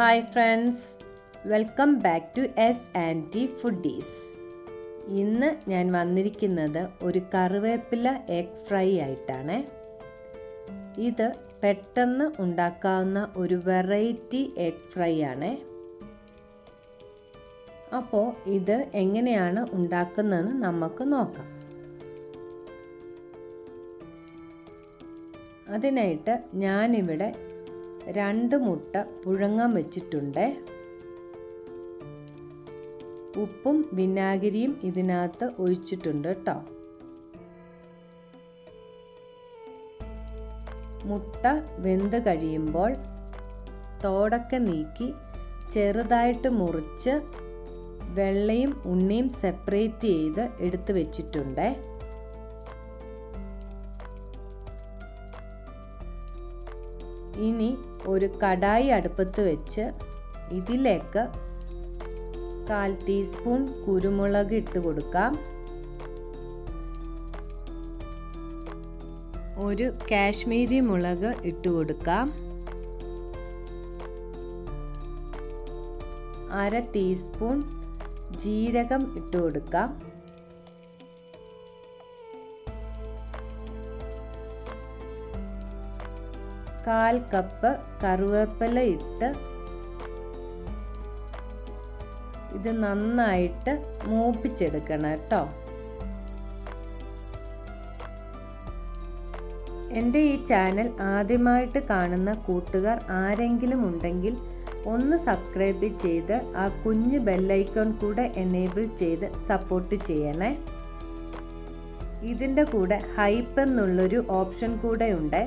Hi friends welcome back to S and T foodies ഇന്ന് ഞാൻ വന്നിരിക്കുന്നത് ഒരു കറിവേപ്പില എഗ് ഫ്രൈ ആയിട്ടാണ്. ഇത് പെട്ടെന്ന് ഉണ്ടാക്കാവുന്ന ഒരു വെറൈറ്റി എഗ് ഫ്രൈ ആണ്. അപ്പോൾ ഇത് എങ്ങനെയാണ് ഉണ്ടാക്കുന്നതെന്ന് നമുക്ക് നോക്കാം. അതിനായിട്ട് ഞാനിവിടെ രണ്ട് മുട്ട പുഴുങ്ങാൻ വെച്ചിട്ടുണ്ട്. ഉപ്പും വിനാഗിരിയും ഇതിനകത്ത് ഒഴിച്ചിട്ടുണ്ട് കേട്ടോ. മുട്ട വെന്ത് കഴിയുമ്പോൾ തോടൊക്കെ നീക്കി ചെറുതായിട്ട് മുറിച്ച് വെള്ളയും ഉണ്ണിയും സെപ്പറേറ്റ് ചെയ്ത് എടുത്തു വെച്ചിട്ടുണ്ട്. ഇനി ഒരു കടായി അടുപ്പത്ത് വെച്ച് ഇതിലേക്ക് കാൽ ടീസ്പൂൺ കുരുമുളക് ഇട്ട് കൊടുക്കാം. ഒരു കാശ്മീരി മുളക് ഇട്ട് കൊടുക്കാം. അര ടീസ്പൂൺ ജീരകം ഇട്ട് കൊടുക്കാം. കാൽ കപ്പ് കറുവേപ്പില ഇട്ട് ഇത് നന്നായിട്ട് മൂപ്പിച്ചെടുക്കണം കേട്ടോ. എന്റെ ഈ ചാനൽ ആദ്യമായിട്ട് കാണുന്ന കൂട്ടുകാർ ആരെങ്കിലും ഉണ്ടെങ്കിൽ ഒന്ന് സബ്സ്ക്രൈബ് ചെയ്ത് ആ കുഞ്ഞു ബെല്ലൈക്കൺ കൂടെ എനേബിൾ ചെയ്ത് സപ്പോർട്ട് ചെയ്യണേ. ഇതിന്റെ കൂടെ ഹൈപ്പ് എന്നുള്ളൊരു ഓപ്ഷൻ കൂടെ ഉണ്ട്.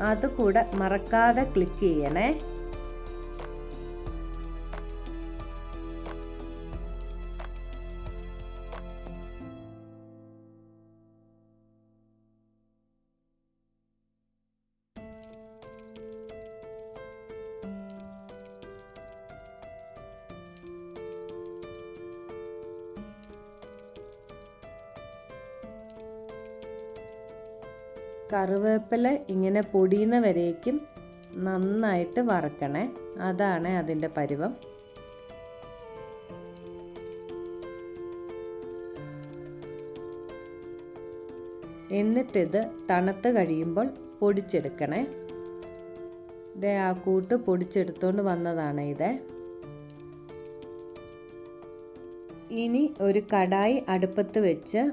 അത് കൂടെ മറക്കാതെ ക്ലിക്ക് ചെയ്യണേ. കറിവേപ്പില ഇങ്ങനെ പൊടിയുന്ന വരേക്കും നന്നായിട്ട് വറക്കണേ. അതാണ് അതിന്റെ പരുവം. എന്നിട്ടിത് തണുത്ത് കഴിയുമ്പോൾ പൊടിച്ചെടുക്കണേ. ഇതേ ആ കൂട്ട് പൊടിച്ചെടുത്തുകൊണ്ട് വന്നതാണ് ഇത്. ഇനി ഒരു കടായി അടുപ്പത്ത് വെച്ച്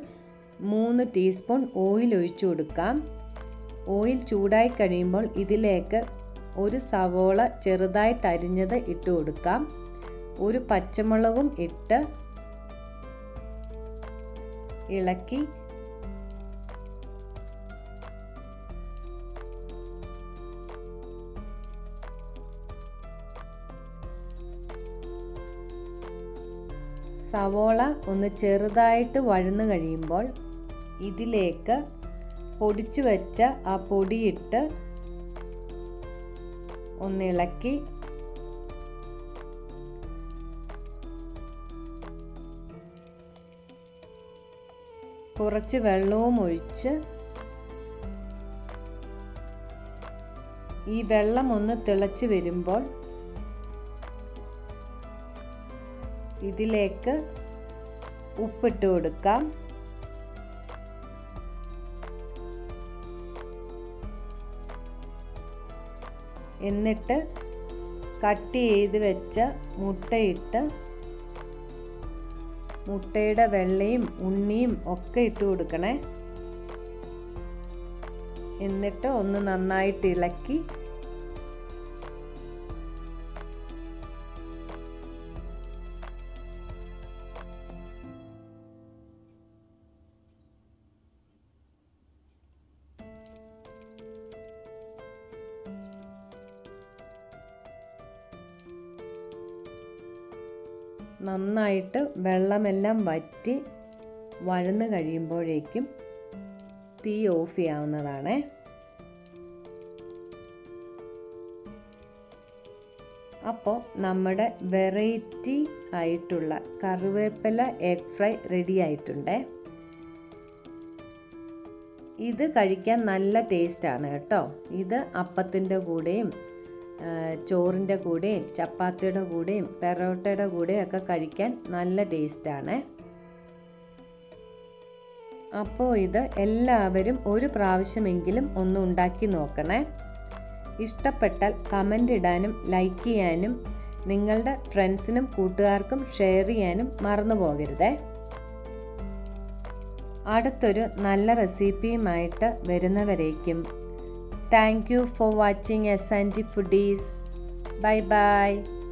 മൂന്ന് ടീസ്പൂൺ ഓയിൽ ഒഴിച്ചു കൊടുക്കാം. ഓയിൽ ചൂടായി കഴിയുമ്പോൾ ഇതിലേക്ക് ഒരു സവോള ചെറുതായിട്ട് അരിഞ്ഞത് ഇട്ട് കൊടുക്കാം. ഒരു പച്ചമുളകും ഇട്ട് ഇളക്കി സവോള ഒന്ന് ചെറുതായിട്ട് വഴന്നു കഴിയുമ്പോൾ ഇതിലേക്ക് പൊടിച്ചു വെച്ച ആ പൊടിയിട്ട് ഒന്നിളക്കി കുറച്ച് വെള്ളവും ഒഴിച്ച് ഈ വെള്ളം ഒന്ന് തിളച്ച് വരുമ്പോൾ ഇതിലേക്ക് ഉപ്പിട്ട് കൊടുക്കാം. എന്നിട്ട് കട്ട് ചെയ്ത് വെച്ച മുട്ടയിട്ട് മുട്ടയുടെ വെള്ളയും ഉണ്ണിയും ഒക്കെ ഇട്ട് കൊടുക്കണേ. എന്നിട്ട് ഒന്ന് നന്നായിട്ട് ഇളക്കി നന്നായിട്ട് വെള്ളമെല്ലാം വറ്റി വഴന്ന് കഴിയുമ്പോഴേക്കും തീ ഓഫ് ചെയ്യാവുന്നതാണ്. അപ്പോൾ നമ്മുടെ വെറൈറ്റി ആയിട്ടുള്ള കറിവേപ്പില എഗ് ഫ്രൈ റെഡി ആയിട്ടുണ്ട്. ഇത് കഴിക്കാൻ നല്ല ടേസ്റ്റാണ് കേട്ടോ. ഇത് അപ്പത്തിന്റെ കൂടെയും ചോറിന്റെ കൂടെയും ചപ്പാത്തിയുടെ കൂടെയും പെറോട്ടയുടെ കൂടെയും ഒക്കെ കഴിക്കാൻ നല്ല ടേസ്റ്റാണ്. അപ്പോൾ ഇത് എല്ലാവരും ഒരു പ്രാവശ്യമെങ്കിലും ഒന്ന് ഉണ്ടാക്കി നോക്കണേ. ഇഷ്ടപ്പെട്ടാൽ കമന്റ് ഇടാനും ലൈക്ക് ചെയ്യാനും നിങ്ങളുടെ ഫ്രണ്ട്സിനും കൂട്ടുകാർക്കും ഷെയർ ചെയ്യാനും മറന്നു പോകരുതേ. അടുത്തൊരു നല്ല റെസിപ്പിയുമായിട്ട് വരുന്നവരേക്കും Thank you for watching SNT Foodies. Bye bye.